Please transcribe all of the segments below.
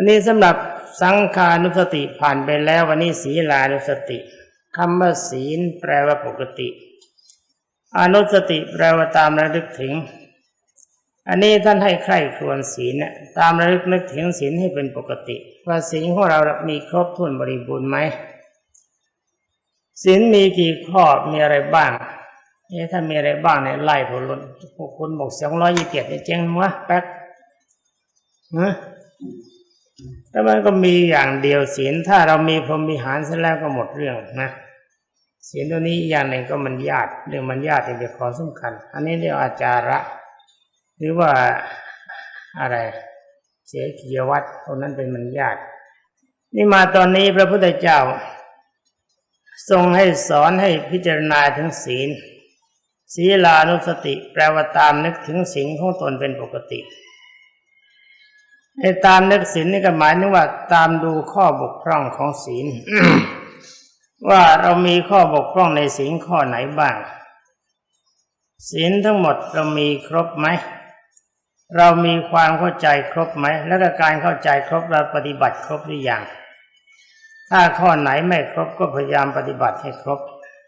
วันนี้สำหรับสังขานุสติผ่านไปแล้ววันนี้ศีลานุสติคำว่าศีลแปลว่าปกติอนุสติแปลว่าตามระลึกถึง อันนี้ท่านให้ใครควญศีลน่ะตามระลึกนึกถึงศีลให้เป็นปกติ ว่าศีลของเรามีครบถ้วนบริบูรณ์ไหมศีลมีกี่ข้อมีอะไรบ้างเอ๊ะถ้ามีอะไรบ้างเนี่ยไล่ผลนพวกคุณบอกสองร้อยยี่สิบเจ็ดเนี่ยเจ๊งมั้ยแป๊กนะ แต่มันก็มีอย่างเดียวศีลถ้าเรามีพรหมวิหารเสร็จแล้วก็หมดเรื่องนะศีลตัวนี้อย่างหนึ่งก็มันญาติเรื่องมันญาติเป็นข้อสำคัญ อันนี้เรียกอาจาระ หรือว่าอะไร เสียกิยวัตรตรงนั้นเป็นมันญาตินี่มาตอนนี้พระพุทธเจ้า ทรงให้สอนให้พิจารณาถึงศีลศีลานุสติ แปลว่าตามนึกถึงศีลของตนเป็นปกติ ในตามนึกศีลนี่ก็หมายถึงว่า ตามดูข้อบกพร่องของศีลว่าเรามีข้อบกพร่องในศีลข้อไหนบ้างศีลทั้งหมดเรามีครบไหม เรามีความเข้าใจครบไหม แล้วก็การเข้าใจครบเราปฏิบัติครบหรือยังถ้าข้อไหนไม่ครบก็พยายามปฏิบัติให้ครบ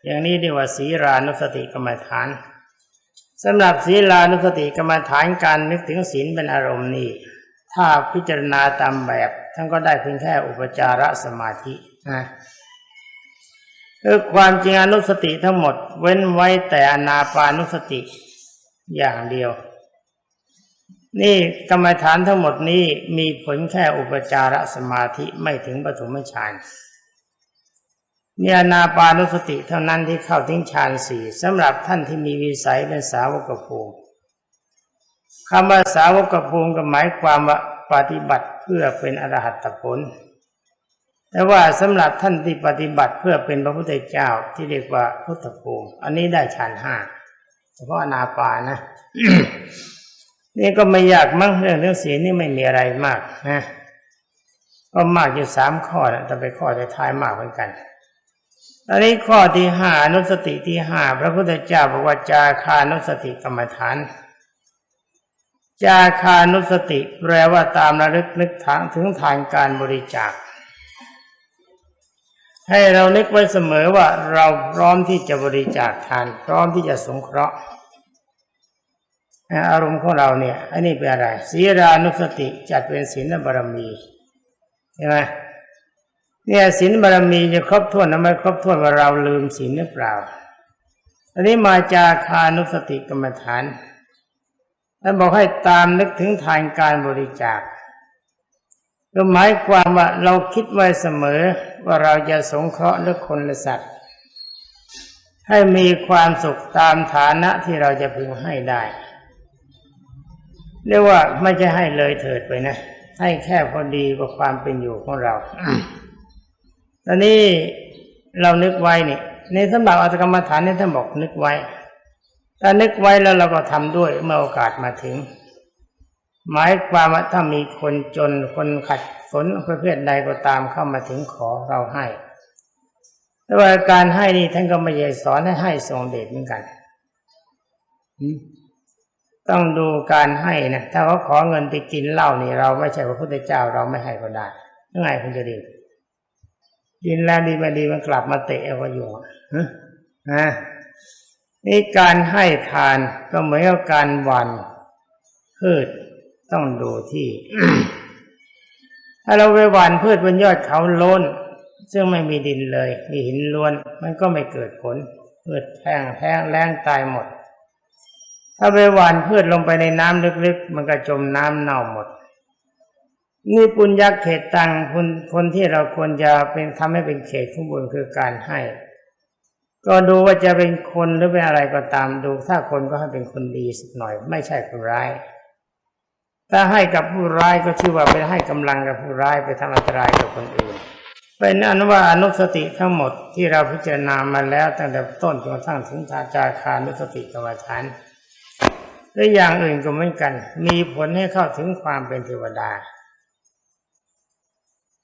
อย่างนี้เรียกว่าศีรานุสติกรรมฐานสำหรับศีลานุสติกรรมฐานการนึกถึงศีลเป็นอารมณ์นี้ ถ้าพิจารณาตามแบบท่านก็ได้เพียงแค่อุปจารสมาธินะคือความจริงอนุสติทั้งหมด เว้นไว้แต่อนาปานุสติอย่างเดียว นี่กรรมฐานทั้งหมดนี้มีผลแค่อุปจารสมาธิไม่ถึงปฐมฌานเนี่ยอนาปานุสติเท่านั้นที่เข้าถึงฌานสี่สำหรับท่านที่มีวิสัยเป็นสาวกภูมิ คำว่าสาวกภูมิก็หมายความว่าปฏิบัติเพื่อเป็นอรหัตผล แต่ว่าสำหรับท่านที่ปฏิบัติเพื่อเป็นพระพุทธเจ้าที่เรียกว่าพุทธภูมิ อันนี้ได้ฌานห้าเฉพาะนาปานะ นี่ก็ไม่ยากมั้งเรื่องเรื่องศีลนี่ไม่มีอะไรมากนะ ก็มากอยู่สามข้อนะแต่ไปข้อท้ายมากเหมือนกันอันนี้ข้อที่ห้านุสติที่ห้าพระพุทธเจ้าบอกว่าจาคานุสติกรรมฐาน จาคานุสติแปลว่าตามระลึกนึกทางถึงทางการบริจาค ให้เรานึกไว้เสมอว่าเราพร้อมที่จะบริจาคทาน พร้อมที่จะสงเคราะห์อารมณ์ของเราเนี่ยอันนี้เป็นอะไรศีรานุสติจัดเป็นศีลบารมีใช่ไหมเนี่ยศีลบารมีจะครบถ้วนนะไม่ครบถ้วนว่าเราลืมศีลหรือเปล่าอันนี้มาจาคานุสติกรรมฐาน ท่านบอกให้ตามนึกถึงทางการบริจาค ก็หมายความว่าเราคิดไว้เสมอว่าเราจะสงเคราะห์เลือคนและสัตว์ ให้มีความสุขตามฐานะที่เราจะพึงให้ได้เรียกว่าไม่ใช่ให้เลยเถิดไปนะ ให้แค่พอดีกับความเป็นอยู่ของเราตอนนี้เรานึกไว้นี่ในสำหรับอัตกรรมฐานนี่ท่านบอกนึกไว้ ถ้านึกไว้แล้วเราก็ทำด้วยเมื่อโอกาสมาถึง หมายความว่าถ้ามีคนจนคนขัดสนประเภทใดก็ตามเข้ามาถึงขอเราให้แต่ว่าการให้นี่ท่านก็ไม่ใช่สอนให้ให้ทรงเดชเหมือนกันต้องดูการให้นะถ้าเขาขอเงินไปกินเหล้านี่เราไม่ใช่พระพุทธเจ้าเราไม่ให้ก็ได้ยังไงคุณจะดีกินแล้วดีไม่ดีมันกลับมาเตะเอาอยู่นะ นี่การให้ทานก็เหมือนกับการหวันพืชต้องดูที่ ถ้าเราไปหว่านพืชบนยอดเขาโล้นซึ่งไม่มีดินเลย มีหินล้วน มันก็ไม่เกิดผลพืชแห้งแห้งแล้งตายหมด ถ้าไปหว่านพืชลงไปในน้ำลึกๆ มันก็จมน้ำเน่าหมดนี่ปุญญาเขตตังคนคนที่เราควรจะเป็นทำให้เป็นเขตข้างบนคือการให้ ก็ดูว่าจะเป็นคนหรือเป็นอะไรก็ตามดูถ้าคนก็ให้เป็นคนดีสักหน่อย ไม่ใช่คนร้าย ถ้าให้กับผู้ร้ายก็ชื่อว่าเป็นให้กำลังกับผู้ร้ายไปทำอันตรายกับคนอื่นเป็นอันว่าอนุสติทั้งหมดที่เราพิจารณามาแล้วตั้งแต่ต้นจนกระทั่งถึงทาจาคานุสติกรรมฐานหรือย่างอื่นก็เหมือนกัน มีผลให้เข้าถึงความเป็นเทวดา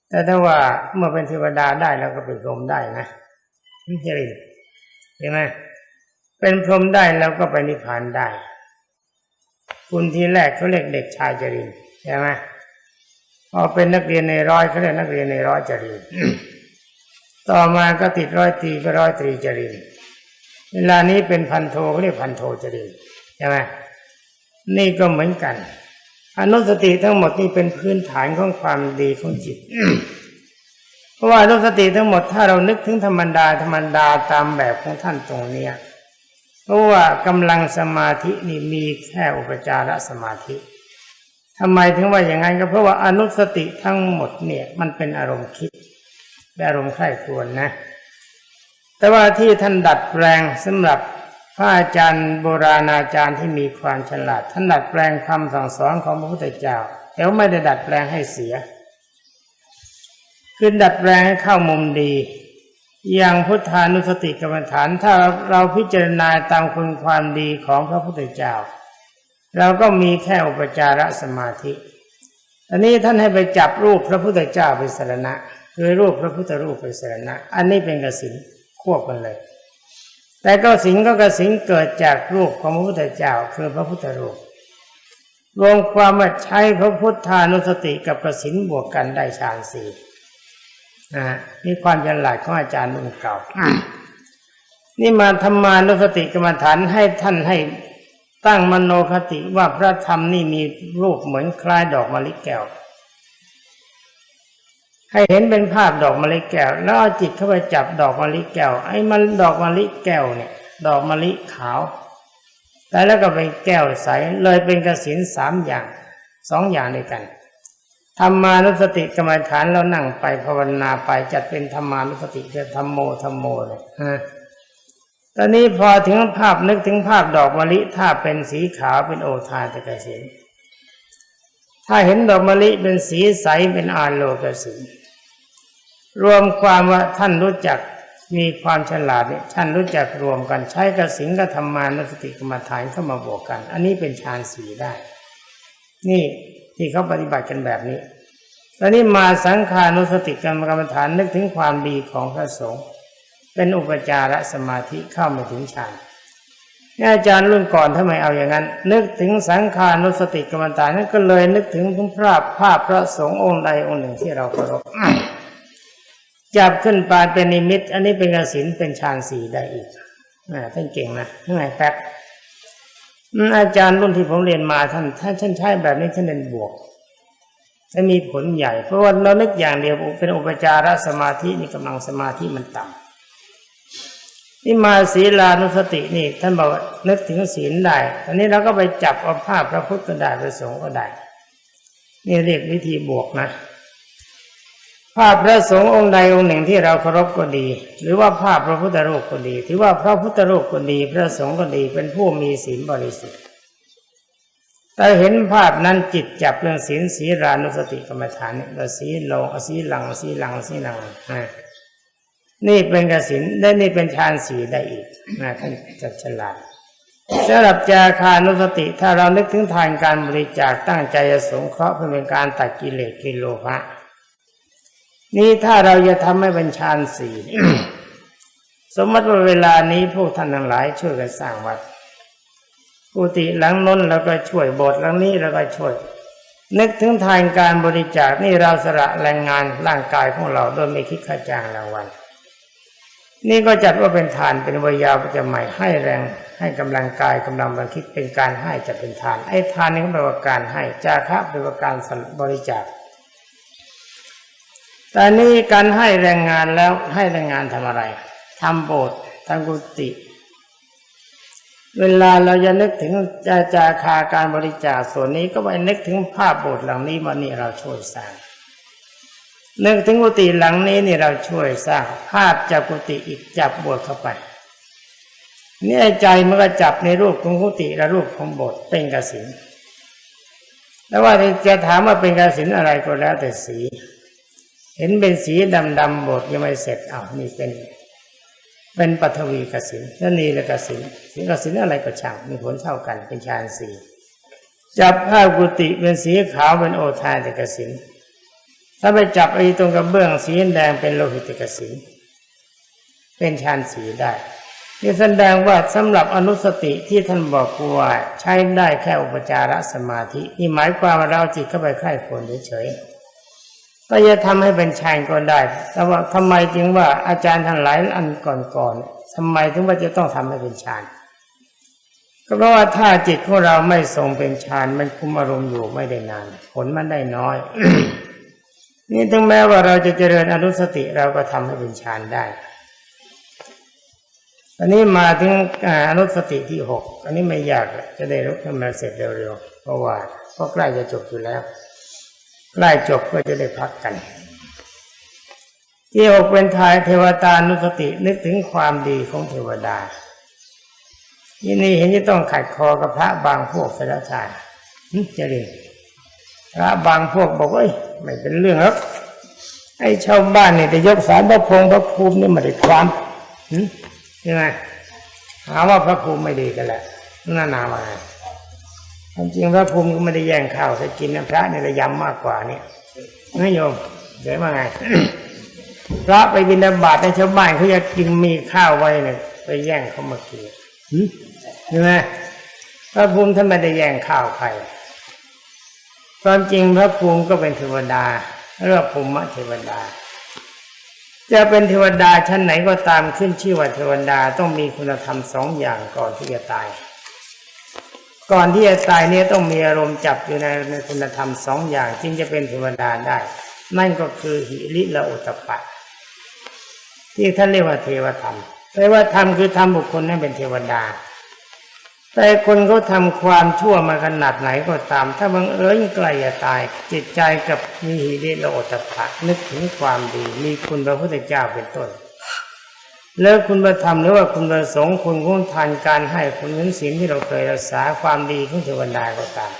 แต่ถ้าว่าเมื่อเป็นเทวดาได้แล้วก็เป็นพรหมได้นะนี่ใช่ ใช่ไหมเป็นพรหมได้แล้วก็ไปนิพพานได้ คุณทีแรกเขาเรียกเด็กชายจรินใช่ไหมพพอเป็นนักเรียนในร้อยเขาเรียกนักเรียนในร้อยจรีต่อมาก็ติดร้อยตรีก็ร้อยตรีจรีเวลานี้เป็นพันโทเขาเรียกพันโทจรีใช่ไหมนี่ก็เหมือนกันอนุสติทั้งหมดนี่เป็นพื้นฐานของความดีของจิต เพราะว่าอนุสติทั้งหมดถ้าเรานึกถึงธรรมดาธรรมดาตามแบบของท่านตรงเนี้ยเพราะว่ากำลังสมาธินี่มีแค่อุปจารสมาธิทำไมถึงว่าอย่างนั้นก็เพราะว่าอนุสติทั้งหมดเนี่ยมันเป็นอารมณ์คิดเป็นอารมณ์ใคร่ครวญนะ แต่ว่าที่ท่านดัดแปลงสำหรับพระอาจารย์โบราณอาจารย์ที่มีความฉลาดท่านดัดแปลงคำสั่งสอนของพระพุทธเจ้าแต่ว่าไม่ได้ดัดแปลงให้เสีย คือดัดแปลงเข้ามุมดี อย่างพุทธานุสติกรรมฐานถ้าเราพิจารณาตามคุณความดีของพระพุทธเจ้าเราก็มีแค่อุปจารสมาธิอันนี้ท่านให้ไปจับรูปพระพุทธเจ้าเป็นสรณะคือรูปพระพุทธรูปเป็นสรณะ อันนี้เป็นกสินควบกันเลย แต่ก็สิงก็กสินเกิดจากรูปของพระพุทธเจ้าคือพระพุทธรูป รวมความว่าใช้พระพุทธานุสติกับกสินบวกกันได้ฌานสี่ นะนี่ความฉลาดของอาจารย์รุ่นเก่า นี่มาธรรมานุสติกรรมฐานให้ท่านให้ตั้งมโนคติว่าพระธรรมนี่มีรูปเหมือนคล้ายดอกมะลิแก้ว ให้เห็นเป็นภาพดอกมะลิแก้ว แล้วเอาจิตเข้าไปจับดอกมะลิแก้ว ไอ้มันดอกมะลิแก้วเนี่ย ดอกมะลิขาวแต่แล้วก็เป็นแก้วใสเลยเป็นกสินสามอย่างสองอย่างด้วยกัน ธรรมานุสติกรรมฐานเรานั่งไปภาวนาไปจัดเป็นธรรมานุสติจะธรรมโมธรรมโมเลยฮะตอนนี้พอถึงภาพนึกถึงภาพดอกมะลิถ้าเป็นสีขาวเป็นโอทานตะกเสินถ้าเห็นดอกมะลิเป็นสีใสเป็นอาโลกสินรวมความว่าท่านรู้จักมีความฉลาดเนี่ยท่านรู้จักรวมกันใช้กสินกับธรรมานุสติกรรมฐานเข้ามาบวกกัน อันนี้เป็นฌานสีได้ นี่ ที่เขาปฏิบัติกันแบบนี้ตอนนี้มาสังขานุสติกรรมกรรมฐานนึกถึงความดีของพระสงฆ์เป็นอุปจารสมาธิเข้ามาถึงฌานนี่อาจารย์รุ่นก่อนทำไมเอาอย่างนั้น นึกถึงสังขานุสติกรรมฐานนั่นก็เลยนึกถึงถึงภาพภาพพระสงฆ์องค์ใดองค์หนึ่งที่เราเคารพจับขึ้นปานเป็นนิมิต อันนี้เป็นกสินเป็นฌานสี่ได้อีกนะท่านเก่งนะทั้งไงแป๊บ อาจารย์รุ่นที่ผมเรียนมาท่านถ้าท่านใช้แบบนี้ท่านเรียนบวกจะมีผลใหญ่ เพราะว่าเราเนึกอย่างเดียวเป็นอุปจารสมาธินี่กำลังสมาธิมันต่ำนี่มาศีลานุสตินี่ท่านบอกนึกถึงศีลได้อันนี้เราก็ไปจับเอาภาพพระพุทธก็ได้พระสงฆ์ก็ได้ นี่เรียกวิธีบวกนะ ภาพพระสงฆ์องค์ใดองค์หนึ่งที่เราเคารพก็ดี หรือว่าภาพพระพุทธรูปก็ดี ถือว่าพระพุทธรูปก็ดี พระสงฆ์ก็ดีเป็นผู้มีศีลบริสุทธิ์แต่เห็นภาพนั้นจิตจับเรื่องศีลศีรานุสติกรรมฐานเนี่ยศีลงอศีลังศีลังศีลังนะนี่เป็นกสินได้นี่เป็นฌานสีได้อีกนะท่านจะฉลาดสำหรับจาคานุสติ ถ้าเรานึกถึงทานการบริจาคตั้งใจจะสงเคราะห์เพื่อเป็นการตัดกิเลสกิโลภะ นี่ถ้าเราจะทำให้เป็นฌานสี่สมมติว่าเวลานี้พวกท่านทั้งหลาย ช่วยกันสร้างวัดกุฏิหลังน้นแล้วก็ช่วยโบสถ์หลังนี้แล้วก็ช่วย นึกถึงทานการบริจาคนี่เราสละแรงงานร่างกายของเราโดยไม่คิดค่าจ้างรางวัลนี่ก็จัดว่าเป็นทานเป็นวิยาประจำใหม่ให้แรงให้กำลังกายกำลังบังคิดเป็นการให้จะเป็นทานไอ้ทานนี่ก็แปลว่าการให้จาคะแปลว่าการบริจาค แต่นี่การให้แรงงานแล้วให้แรงงานทำอะไรทำโบสถ์ทำกุฏิเวลาเราจะนึกถึงจาจาคาการบริจาคส่วนนี้ก็ไปนึกถึงภาพโบสถ์หลังนี้วันนี้เราช่วยสร้าง นึกถึงกุฏิหลังนี้นี่เราช่วยสร้าง ภาพจากกุฏิอีกจับบวชเข้าไปเนี่ยใจมันก็จับในรูปของกุฏิและรูปของโบสถ์เป็นกสินแล้วว่าจะถามว่าเป็นกสินอะไรก็แล้วแต่สี เห็นเป็นสีดำดำโบสถ์ยังไม่เสร็จอ้าวนี่เป็น เป็นปัทวีกสินนั่นนี่ละกสินสีกสินอะไรก็ช่างมีผลเท่ากันเป็นฌานสีจับภากุฏิเป็นสีขาวเป็นโอทายต่กสินถ้าไปจับไอ้ตรงกระเบื้องสีแดงเป็นโลหิตกสินเป็นฌานสีได้นี่แสดงว่าสำหรับอนุสติที่ท่านบอกว่าใช้ได้แค่อุปจารสมาธินี่หมายความว่าเราจิตเข้าไปใคร่ควรเฉยถ้าจะทำให้เป็นฌานก็ได้ แต่ว่าทำไมจึงว่าอาจารย์ทั้งหลายอันก่อนๆทำไมถึงว่าจะต้องทำให้เป็นฌานก็เพราะว่าถ้าจิตของเราไม่ทรงเป็นฌานมันคุมอารมณ์อยู่ไม่ได้นาน ผลมันได้น้อย นี่ถึงแม้ว่าเราจะเจริญอนุสติเราก็ทำให้เป็นฌานได้อันนี้มาถึงอนุสติที่หกอันนี้ไม่ยากจะได้รู้ทำมาเสร็จเร็วๆเพราะว่าก็ใกล้จะจบอยู่แล้ว ใกล้จบก็จะได้พักกัน ที่หกเป็นทายเทวตานุสตินึกถึงความดีของเทวดาที่นี่เห็นจะต้องขัดคอกับพระบางพวกเสยแล้วทานหึจะเรียนพระบางพวกบอกว่าไม่เป็นเรื่องแล้วไอ้ชาวบ้านเนี่ยจะยกสารพระพงพระภูมินี่มาได้ความหึใช่ไหมหาว่าพระภูมิไม่ดีกันแหละน่าหนามาไง ความจริงพระภูมิก็ไม่ได้แย่งข้าวถ้ากินนะพระเนี่ยระยำมากกว่าเนี่ยไม่โยมเดี๋ยวมาไงพระไปบิณฑบาตในชาวบ้านเขาจะกินมีข้าวไว้เนี่ยไปแย่งเขามากินหึใช่ไหมพระภูมิท่านไม่ได้แย่งข้าวใครความจริงพระภูมิก็เป็นเทวดาเรียกภูมิเทวดา จะเป็นเทวดาชั้นไหนก็ตามขึ้นชื่อว่าเทวดาต้องมีคุณธรรมสองอย่างก่อนที่จะตาย ก่อนที่จะตายเนี่ยต้องมีอารมณ์จับอยู่ในในคุณธรรมสองอย่างจึงจะเป็นเทวดาได้ นั่นก็คือหิริละอุตปปะที่ท่านเรียกว่าเทวธรรมเทวธรรมคือทำบุคคลให้เป็นเทวดา แต่คนเขาทำความชั่วมาขนาดไหนก็ตาม ถ้าบังเอิญใกล้จะตาย จิตใจกับมีหิริละอุตตปปะนึกถึงความดี มีคุณพระพุทธเจ้าเป็นต้น แล้วคุณประธรรมหรือว่าคุณประสงค์คุณคุณทานการให้คุณเงินศีลที่เราเคยรักษาความดีของเทวดาก็ตาม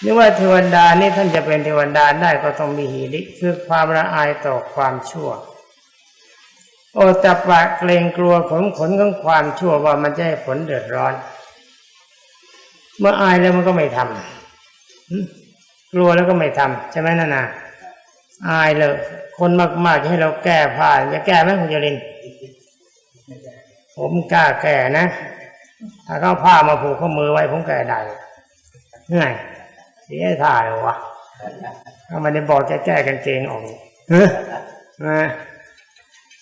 หรือว่าเทวดานี่ท่านจะเป็นเทวดาได้ก็ต้องมีหิริคือความละอายต่อความชั่ว โอตตปะเกรงกลัวผลผลของความชั่วว่ามันจะให้ผลเดือดร้อน เมื่ออายแล้วมันก็ไม่ทำกลัวแล้วก็ไม่ทำใช่ไหมนานาอายเลยคนมากๆให้เราแก้ผ้าจะแก้ไหมคุณจริน ผมกล้าแก่นะ ถ้าเขาผ้ามาผูกข้อมือไว้ผมแก่ได้เหนื่อยเสียท่าเลยวะถ้ามันได้บอกจะแก้กางเกงออกเฮ้ยนะ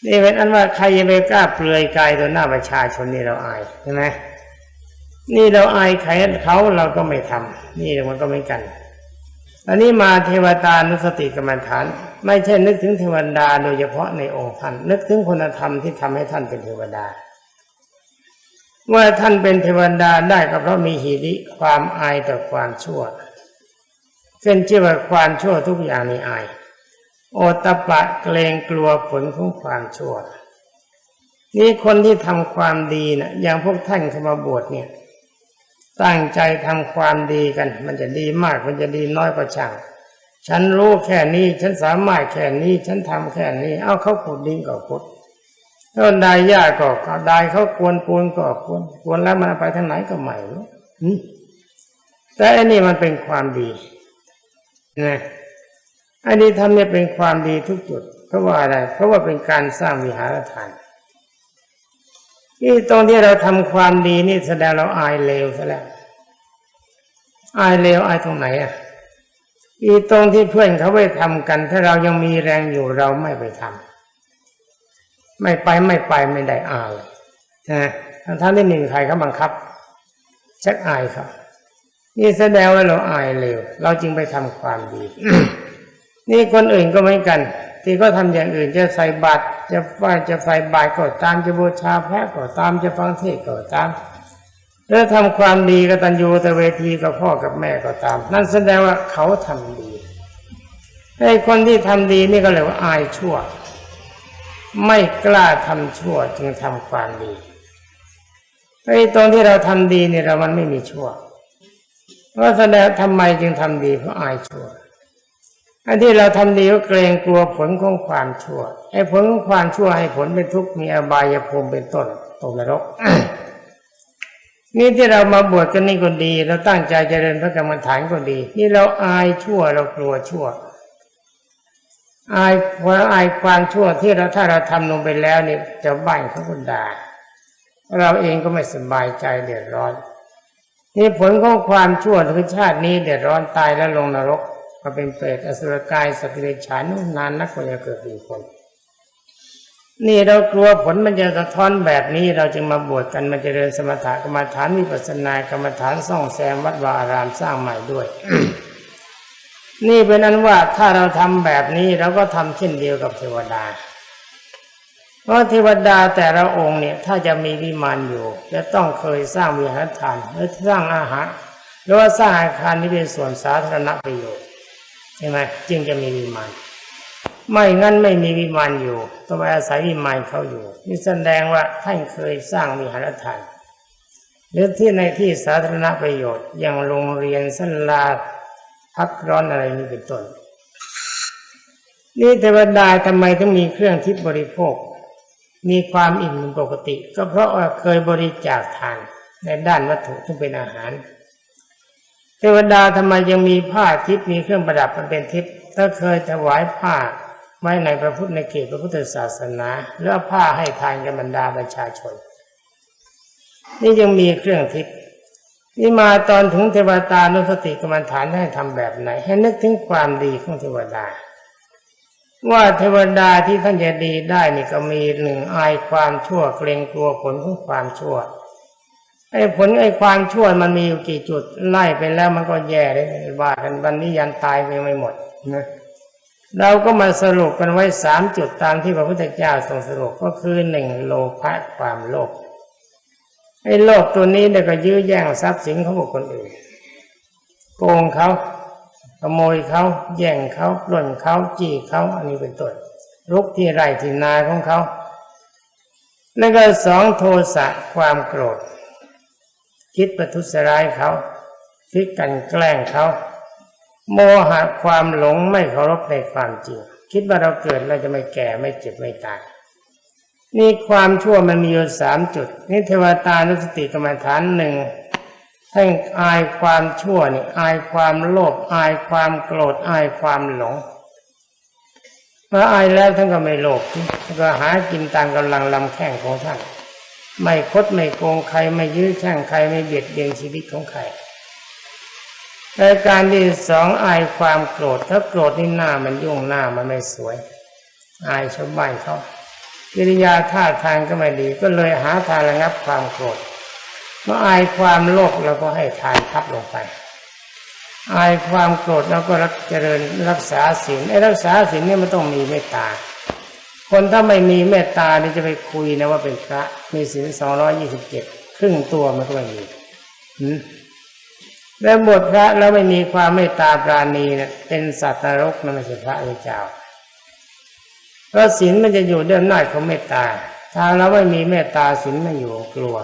นี่เป็นอันว่าใครจะไปกล้าเปลือยกายต่อหน้าประชาชนนี่เราอายใช่ไหมนี่เราอายใครเขาเราก็ไม่ทำนี่มันก็ไม่กันอันนี้มาเทวตานุสติกรรมฐาน ไม่ใช่นึกถึงเทวดาโดยเฉพาะในองค์ท่านนึกถึงคุณธรรมที่ทำให้ท่านเป็นเทวดา ว่าท่านเป็นเทวดาได้ก็เพราะมีหิริความอายต่อความชั่วเส้นชื่อว่าความชั่วทุกอย่างนี่อาย โอตตปะเกรงกลัวผลของความชั่ว นี่คนที่ทำความดีนะอย่างพวกท่านเข้ามาบวชเนี่ย ตั้งใจทำความดีกัน มันจะดีมากมันจะดีน้อยก็ช่างฉันรู้แค่นี้ ฉันสามารถแค่นี้ ฉันทำแค่นี้ เอาเขาขุดดินก็ขุด ถ้าได้หญ้าก็ก็ได้เขากวนปูนก็กวนกวนแล้วมันไปทางไหนก็ไม่รู้แต่อันนี้มันเป็นความดีนะอันนี้ทำเนี่ยเป็นความดีทุกจุด เพราะว่าอะไร เพราะว่าเป็นการสร้างวิหารทานนี่ตรงที่เราทำความดีนี่แสดงเราอายเลวซะแล้วอายเลวอายตรงไหนอะอีตรงที่เพื่อนเขาไปทำกัน ถ้าเรายังมีแรงอยู่เราไม่ไปทำ ไม่ไปไม่ไปไม่ได้อายนะทั้งที่หนึ่งใครเขาบังคับชักอายเขานี่แสดงว่าเราอายเลวเราจึงไปทำความดี นี่คนอื่นก็เหมือนกัน ที่ก็ทำอย่างอื่นจะใส่บาตรจะไหวจะใส่บาตรก็ตามจะบูชาพระก็ตามจะฟังเทศก็ตามแล้วทำความดีกตัญญูตเวทีกับพ่อกับแม่ก็ตาม นั่นแสดงว่าเขาทำดีไอ้คนที่ทำดีนี่ก็เรียกว่าอายชั่ว ไม่กล้าทำชั่วจึงทำความดีไอ้ตรงที่เราทำดีเนี่ยเรามันไม่มีชั่วเพราะแสดงทำไมจึงทำดีเพราะอายชั่วอันที่เราทำดีก็เกรงกลัวผลของความชั่วไอ้ผลของความชั่วให้ผลเป็นทุกข์มีอบายภูมิเป็นต้นตกนรกนี่ที่เรามาบวชกันนี่ก็ดี เราตั้งใจเจริญพระกรรมฐานก็ดี นี่เราอายชั่วเรากลัวชั่ว อายเพราะอายความชั่วที่เราถ้าเราทำลงไปแล้วนี่จะบ้านเขาก็ด่าเราเองก็ไม่สบายใจเดือดร้อน นี่ผลของความชั่วคือชาตินี้เดือดร้อนตายแล้วลงนรกคมาเป็นเปรตอสุรกายสตว์เดรัจฉานนานนักกว่าจะเกิดเป็นคน นี่เรากลัวผลมันจะสะท้อนแบบนี้เราจึงมาบวชกันมาเจริญสมถะกรรมฐานวิปัสนากรรมฐานซ่องแซมวัดวาอารามสร้างใหม่ด้วย นี่เป็นนั้นว่าถ้าเราทำแบบนี้เราก็ทำเช่นเดียวกับเทวดา เพราะเทวดาแต่ละองค์เนี่ย ถ้าจะมีวิมานอยู่ จะต้องเคยสร้างวิหารทานหรือสร้างอาหารหรือว่าสร้างอาคารที่เป็นส่วนสาธารณประโยชน์ใช่ไหมจึงจะมีวิมานไม่งั้นไม่มีวิมานอยู่ต้องอาศัยวิมานเขาอยู่นี่แสดงว่าท่านเคยสร้างวิหารทานหรือที่ในที่สาธารณประโยชน์อย่างโรงเรียนสลา พักร้อนอะไรนี้เป็นต้นนี่เทวดาทำไมต้องมีเครื่องทิพย์บริโภค มีความอิ่มเป็นปกติ ก็เพราะว่าเคยบริจาคทานในด้านวัตถุที่เป็นอาหาร เทวดาทำไมยังมีผ้าทิพย์มีเครื่องประดับมันเป็นทิพย์ถ้าเคยถวายผ้าไว้ในพระพุทธในเขตพระพุทธศาสนาหรือเอผ้าให้ทานกับบรรดาประชาชน นี่ยังมีเครื่องทิพย์ นี่มาตอนถึงเทวตานุสติกรรมฐานให้ทำแบบไหน ให้นึกถึงความดีของเทวดา ว่าเทวดาที่ท่านจะดีได้นี่ก็มีหนึ่งอายความชั่วเกรงกลัวผลของความชั่วไอ้ผลไอ้ความชั่วมันมีอยู่กี่จุดไล่ไปแล้วมันก็แย่เลยว่ากันวันนี้ยันตายไปไม่หมดนะเราก็มาสรุปกันไว้สามจุดตามที่พระพุทธเจ้าทรงสรุปก็คือหนึ่งโลภะความโลภ ไอ้โลภตัวนี้เนี่ยก็ยื้อแย่งทรัพย์สินของบุคคลอื่นโกงเขาขโมยเขาแย่งเขาปล้นเขาจี้เขาอันนี้เป็นต้นลุกที่ไร่ที่นาของเขา แล้วก็สองโทสะความโกรธ คิดประทุษร้ายเขาคิดกันแกล้งเขาโมหะความหลงไม่เคารพในความจริง คิดว่าเราเกิดเราจะไม่แก่ไม่เจ็บไม่ตาย นี่ความชั่วมันมีอยู่สามจุด นี่เทวตานุสติกรรมฐานหนึ่งท่านอายความชั่วนี่อายความโลภอายความโกรธอายความหลงเมื่ออายแล้วท่านก็ไม่โลภท่านก็หากินตามกำลังลำแข้งของท่าน ไม่คดไม่โกงใครไม่ยื้อแช่งใครไม่เบียดเบียนชีวิตของใครรายการที่สองอายความโกรธถ้าโกรธนี่หน้ามันยุ่งหน้ามันไม่สวย อายชาวบ้านเขา กิริยาท่าทางก็ไม่ดีก็เลยหาทางระงับความโกรธเมื่ออายความโลภเราก็ให้ทานทับลงไป อายความโกรธเราก็รักเจริญรักษาศีลไอ้รักษาศีลเนี่ยมันต้องมีเมตตา คนถ้าไม่มีเมตตานี่จะไปคุยนะว่าเป็นพระมีศีลสองร้อยี่สิบเจ็ดครึ่งตัวมันก็ไม่มีแล้วบทพระแล้วไม่มีความเมตตาปราณีเนะเป็นสัตว์นรกนั่นไม่ใช่พระอริยเจ้า เพราะศีลมันจะอยู่ด้วยอำนาจของเมตตา ถ้าเราไม่มีเมตตาศีลไม่อยู่กลัว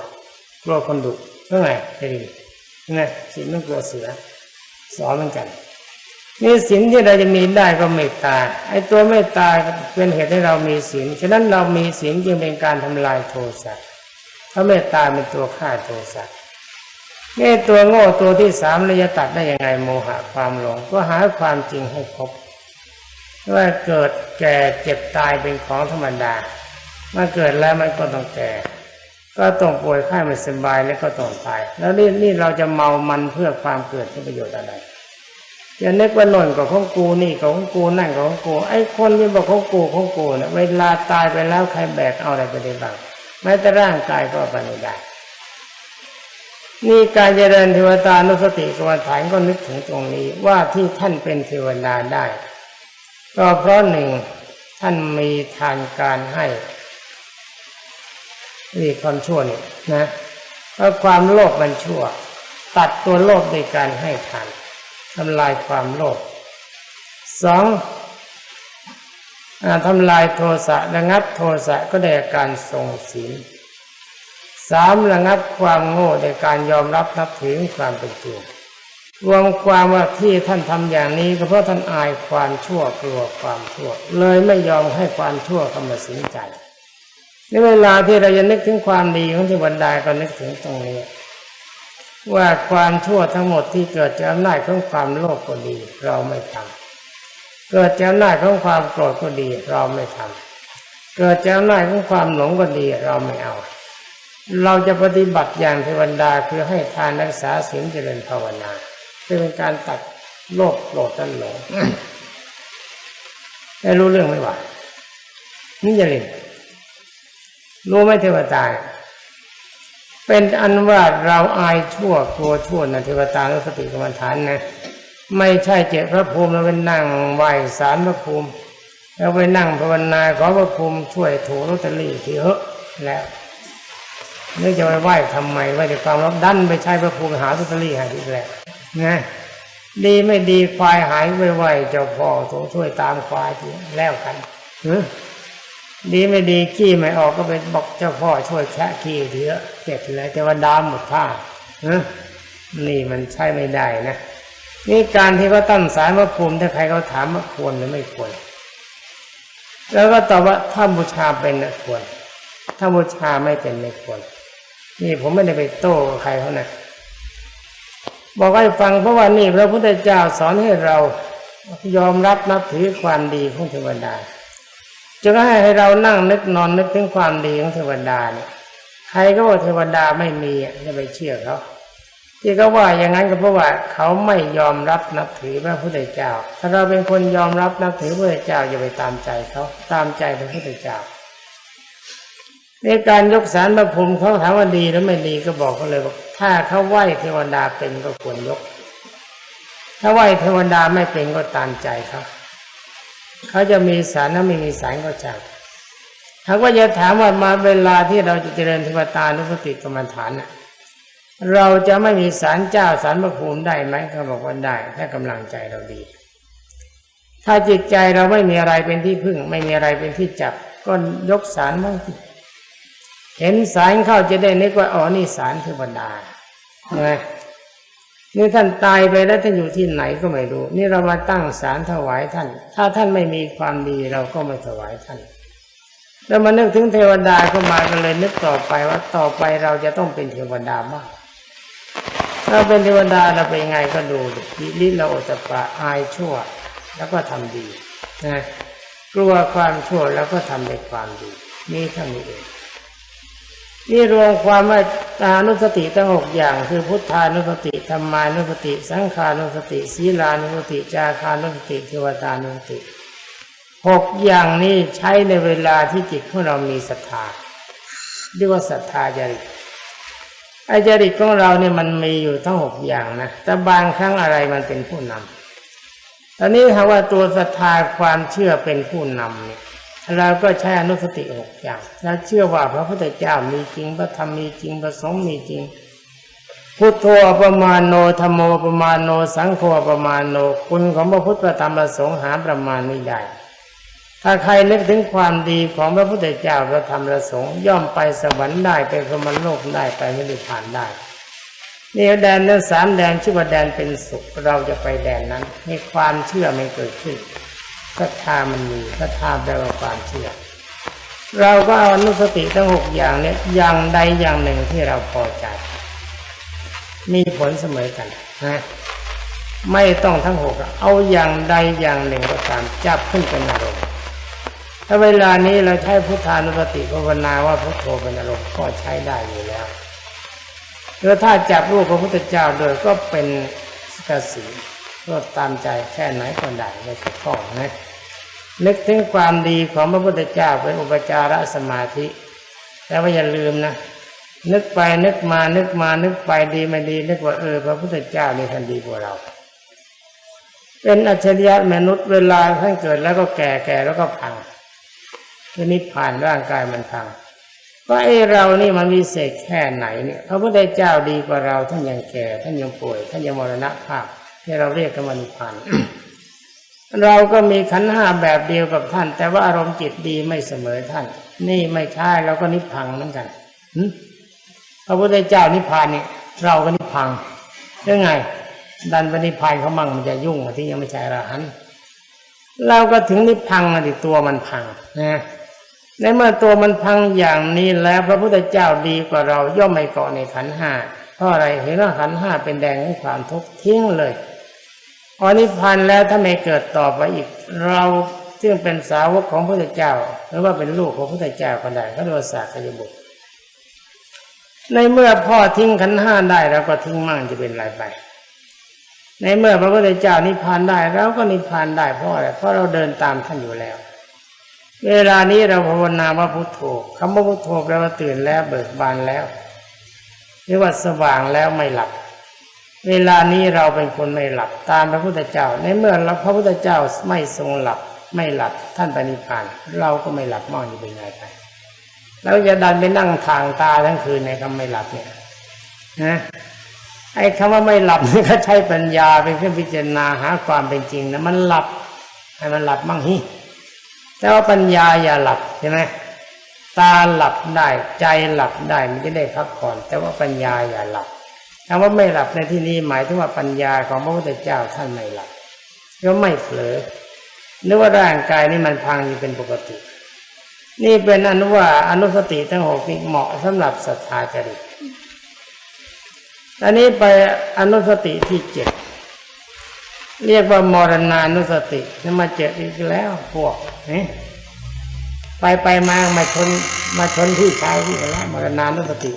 กลัวคนดุเท่าไหร่จะดีนะศีลไม่กลัวเสือสอนเหมือนกันนี่ศีลที่เราจะมีได้ก็เมตตาไอ้ตัวเมตตาเป็นเหตุให้เรามีศีลฉะนั้นเรามีศีลจึงเป็นการทำลายโทสะเพราะเมตตาเป็นตัวฆ่าโทสะนี่ตัวโง่ตัวที่สามเราจะตัดได้ยังไงโมหะความหลง ก็หาความจริงให้พบ ว่าเกิดแก่เจ็บตายเป็นของธรรมดาเมื่อเกิดแล้วมันก็ต้องแก่ ก็ต้องป่วยไข้ไม่สบายแล้วก็ต้องตาย แล้วนี่นี่เราจะเมามันเพื่อความเกิดที่ประโยชน์อะไรอย่านึกว่าหน่นกับของกูนี่กับของกูนั่นกับของกูไอ้คนที่บอกของกูของกูเนี่ยเวลาตายไปแล้วใครแบกเอาอะไรไปได้บ้างแม้แต่ร่างกายก็เอาไปไม่ได้นี่การเจริญเทวตานุสติกรรมฐานก็นึกถึงตรงนี้ว่าที่ท่านเป็นเทวดาได้ ก็เพราะหนึ่งท่านมีทานการให้นี่ความชั่วนี่นะเพราะความโลภมันชั่ว ตัดตัวโลภโดยการให้ทานทำลายความโลภสองอทำลายโทสะระงับโทสะก็ได้การทรงศีลสามระงับความโง่ในการยอมรับนับถือความเป็นจริง รวมความว่าที่ท่านทำอย่างนี้ก็เพราะท่านอายความชั่วกลัวความชั่ว เลยไม่ยอมให้ความชั่วเข้ามาสิงใจในเวลาที่เราจะนึกถึงความดีของเทวดาก็นึกถึงตรงนี้ ว่าความชั่วทั้งหมดที่เกิดจากอำนาจของความโลภก็ดี เราไม่ทำเกิดจากอำนาจของความโกรธก็ดี เราไม่ทำเกิดจากอำนาจของความหลงก็ดีเราไม่เอา เราจะปฏิบัติอย่างเทวดาคือให้ทานรักษาศีลเจริญภาวนา เป็นการตัดโลภโกรธตัณหลงได้รู้เรื่องไหมวะนี่จะเรียนรู้ไหมเทวตาเป็นอันว่าเราอายชั่วกลัวชั่วนะเทวตาและสติกรรมฐานนะไม่ใช่เจ็บพระภูมิแล้วไปนั่งไหว้สารพระภูมิ แล้วไปนั่งภาวนาขอพระภูมิช่วยถูลอตเตอรี่ทีเถอะแล้วนึกจะไปไหว้ทำไมไหว้แต่ความรับดันไปใช้พระภูมิหาลอตเตอรี่หาทีแหละ นะดีไม่ดีควายหายไปไหวเจ้าพ่อทรงช่วยตามควายทีแล้วกันดีไม่ดีขี้ไม่ออกก็ไปบอกเจ้าพ่อช่วยแคะขี้ทีเถอะเสร็จแล้วแต่ว่าดามหมดท่าเออนี่มันใช่ไม่ได้นะนี่การที่เขาตั้งสารพระภูมิถ้าใครเขาถามว่าควรหรือไม่ควร แล้วก็ตอบว่าถ้าบูชาเป็นนะควร ถ้าบูชาไม่เป็นไม่ควร นี่ผมไม่ได้ไปโต้ใครเขานะ บอกให้ฟังเพราะว่านี่พระพุทธเจ้าสอนให้เรายอมรับนับถือความดีของเทวดาจะให้ให้เรานั่งนึกนอนนึกถึงความดีของเทวดาเนี่ยใครก็บอกเทวดาไม่มีจะไปเชื่อเขาที่เขาว่าอย่างนั้นก็เพราะว่าเขาไม่ยอมรับนับถือพระพุทธเจ้า ถ้าเราเป็นคนยอมรับนับถือพระพุทธเจ้าอย่าไปตามใจเขาตามใจพระพุทธเจ้าในการยกสารพระภูมิเขาถามว่าดีหรือไม่ดีก็บอกเขาเลยว่า ถ้าเขาไหวเทวดาเป็นก็ควรยก ถ้าไหวเทวดาไม่เป็นก็ตามใจเขาเขาจะมีสารถ้าไม่มีสารก็ช่างเขาก็จะถามว่ามาเวลาที่เราจะเจริญเทวตานุสติกรรมฐานน่ะเราจะไม่มีสารเจ้าสารพระภูมิได้ไหมเขาบอกว่าได้ ถ้ากำลังใจเราดี ถ้าจิตใจเราไม่มีอะไรเป็นที่พึ่ง ไม่มีอะไรเป็นที่จับ ก็ยกสารมั่ง เห็นสารเข้าจะได้นึกว่าอ๋อนี่สารเทวดาไงนี่ท่านตายไปแล้วท่านอยู่ที่ไหนก็ไม่รู้ นี่เรามาตั้งสารถวายท่าน ถ้าท่านไม่มีความดีเราก็ไม่ถวายท่านแล้วมานึกถึงเทวดาก็มากันเลยนึกต่อไปว่าต่อไปเราจะต้องเป็นเทวดาบ้างถ้าเป็นเทวดาเราเป็นยังไงก็ดูดิลิเราโอตปะอายชั่ว แล้วก็ทำดีนะกลัวความชั่วแล้วก็ทำในความดีนี่ท่านี้เอง นี่รวมความว่าตานุสติทั้งหกอย่าง คือพุทธานุสติธรรมานุสติ สังขานุสติ ศีลานุสติ จาคานุสติเทวตานุสติหกอย่างนี้ใช้ในเวลาที่จิตของเรามีศรัทธาเรียกว่าศรัทธาจริตไอ้จริตของเราเนี่ยมันมีอยู่ทั้งหกอย่างนะแต่บางครั้งอะไรมันเป็นผู้นำตอนนี้ถ้าว่าตัวศรัทธาความเชื่อเป็นผู้นำเนี่ย เราก็ใช้อนุสติหกอย่างแล้วเชื่อว่าพระพุทธเจ้ามีจริงพระธรรมมีจริงพระสงฆ์มีจริงพุทโธประมาณโนธรรมโมประมาณโน สังโฆประมาณโนคุณของพระพุทธธรรมพระสงฆ์หาประมาณไม่ได้ถ้าใครนึกถึงความดีของพระพุทธเจ้าพระธรรมพระสงฆ์ย่อมไปสวรรค์ได้ไปพรหมโลกได้ไปไม่ได้ผ่านได้นี่แดนนั้นสามแดนชื่อว่าแดนเป็นสุขเราจะไปแดนนั้นให้ความเชื่อไม่เกิดขึ้น ศรัทธามันมีศรัทธาแปลว่าความเชื่อ เราก็เอาอนุสติทั้งหกอย่างเนี้ยอย่างใดอย่างหนึ่งที่เราพอใจ มีผลเสมอกันนะไม่ต้องทั้งหกเอาอย่างใดอย่างหนึ่งก็ตามจับขึ้นเป็นอารมณ์ถ้าเวลานี้เราใช้พุทธานุสติภาวนาว่าพุทโธเป็นอารมณ์ก็ใช้ได้อยู่แล้วหรือถ้าจับรูปพระพุทธเจ้าโดยก็เป็นสกสี ก็ตามใจแค่ไหนก็ได้ไม่ถูกข้องนะนึกถึงความดีของพระพุทธเจ้าเป็นอุปจารสมาธิ แต่ว่าอย่าลืมนะ นึกไปนึกมานึกมานึกไปดีไม่ดี นึกว่าเออพระพุทธเจ้านี่ท่านดีกว่าเรา เป็นอัจฉริยะมนุษย์เวลาท่านเกิดแล้วก็แก่แก่แล้วก็พังทีนี้ผ่านร่างกายมันพังว่าไอ้เรานี่มันมีเศษแค่ไหนเนี่ยพระพุทธเจ้าดีกว่าเราท่านยังแก่ ท่านยังป่วย ท่านยังมรณภาพ ที่เราเรียกกันว่านิพพาน เราก็มีขันห้าแบบเดียวกับท่าน แต่ว่าอารมณ์จิตดีไม่เสมอท่าน นี่ไม่ใช่เราก็นิพพังเหมือนกันพระพุทธเจ้านิพพานนี่เราก็นิพพังเรื่องไง ดันไปนิพพานเขามั่งมันจะยุ่งที่ยังไม่ใช่อรหันเราก็ถึงนิพพังนะดิตัวมันพังนะในเมื่อตัวมันพังอย่างนี้แล้ว พระพุทธเจ้าดีกว่าเราย่อมไม่เกาะในขันห้าเพราะอะไรเห็นว่าขันห้าเป็นแดงของความทุกข์ทิ้งเลย พอนิพพานแล้วถ้าไม่เกิดต่อไปอีก เราซึ่งเป็นสาวกของพระพุทธเจ้า หรือว่าเป็นลูกของพระพุทธเจ้าก็ได้ก็เรียสากยบุตรในเมื่อพ่อทิ้งขันห้าได้เราก็ทิ้งมั่งจะเป็นไรไป ในเมื่อพระพุทธเจ้านิพพานได้เราก็นิพพานได้เพราะอะไรเพราะเราเดินตามท่านอยู่แล้ว เวลานี้เราภาวนาว่าพุทโธคำว่าพุทโธแปลว่าตื่นแล้วเบิกบานแล้วหรือว่าสว่างแล้วไม่หลับ เวลานี้เราเป็นคนไม่หลับตามพระพุทธเจ้า ในเมื่อเราพระพุทธเจ้าไม่ทรงหลับไม่หลับท่านไปนิพพานเราก็ไม่หลับมองอยู่เป็นไงไปเราจะดันไปนั่งทางตาทั้งคืนในคำไม่หลับเนี่ยนะไอ้คำว่าไม่หลับนี่ก็ใช้ปัญญาเป็นเครื่องพิจารณาหาความเป็นจริงนะมันหลับให้มันหลับมั่งฮิแต่ว่าปัญญาอย่าหลับใช่ไหมตาหลับได้ใจหลับได้มันจะได้พักผ่อน แต่ว่าปัญญาอย่าหลับ คำว่าไม่หลับในที่นี้หมายถึงว่าปัญญาของพระพุทธเจ้าท่านไม่หลับก็ไม่เผลอนึกว่าร่างกายนี่มันพังอยู่เป็นปกติ นี่เป็นอนุว่าอนุสติทั้งหกนี่เหมาะสำหรับศรัทธาจริตอันนี้ไปอนุสติที่เจ็ดเรียกว่ามรณานุสตินี่มาเจออีกแล้วพวกนี่ไปไปมามาชนมาชนที่ชายที่แล้วมรณานุสติ